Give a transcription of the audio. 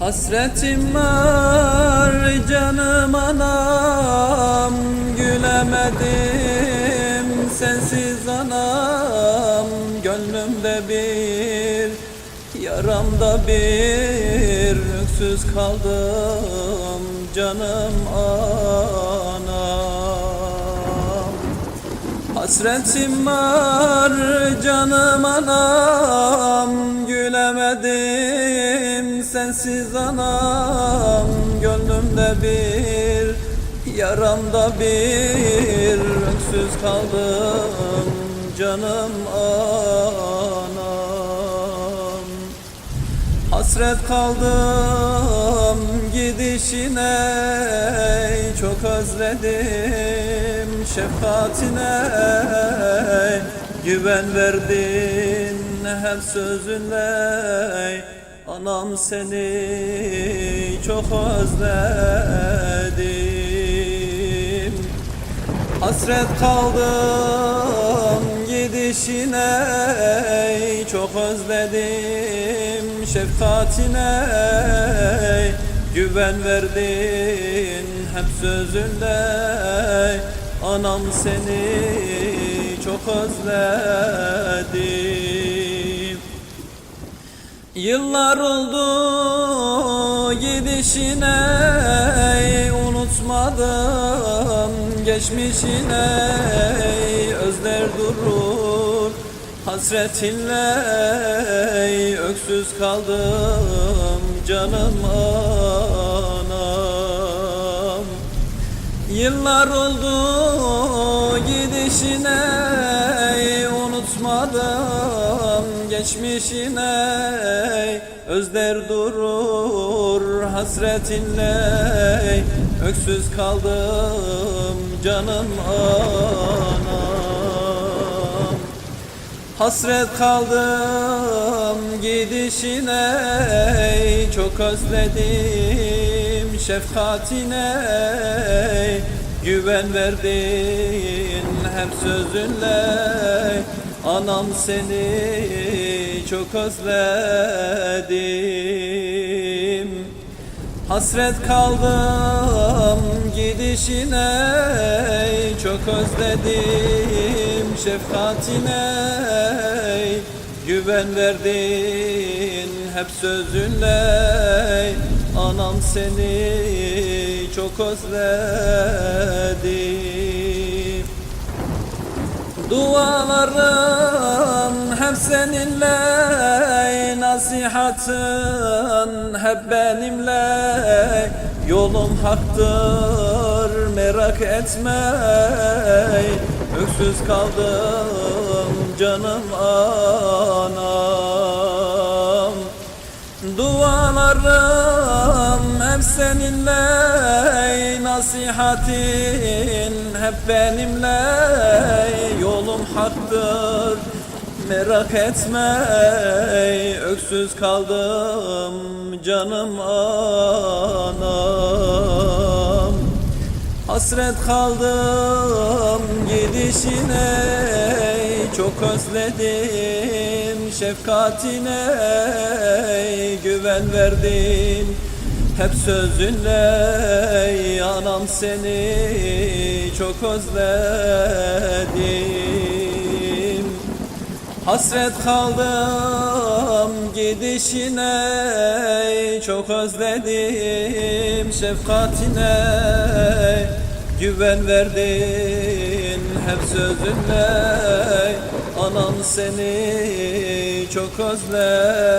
Hasretim var canım anam Gülemedim sensiz anam. Gönlümde bir yaramda bir Öksüz kaldım canım anam. Hasretim var canım anam Gülemedim sensiz anam Gönlümde bir yaramda bir. Öksüz kaldım canım anam. Hasret kaldım gidişine Çok özledim şefkatine. Güven verdin hep sözünle Anam seni çok özledim. Hasret kaldım gidişine Çok özledim şefkatine. Güven verdin hep sözünle Anam seni çok özledim Yıllar oldu gidişine unutmadım geçmişine. Özler durur hasretinle öksüz kaldım canım anam. Yıllar oldu gidişine geçmişine özler durur hasretinle öksüz kaldım canım anam. Hasret kaldım gidişine Çok özledim şefkatine Güven verdin hep sözünle Anam seni çok özledim. Hasret kaldım gidişine Çok özledim şefkatine. Güven verdin hep sözünle Anam seni çok özledim Dualarım hep seninle Nasihatın hep benimle. Yolum haktır merak etme. Öksüz kaldım canım anam. Dualarım hep seninle Nasihatin hep benimle Yolum haktır. Merak etme Öksüz kaldım canım anam. Hasret kaldım gidişine Çok özledim şefkatine Güven verdin hep sözünle Anam seni çok özledim. Hasret kaldım gidişine Çok özledim şefkatine. Güven verdin hep sözünle Anam seni çok özledim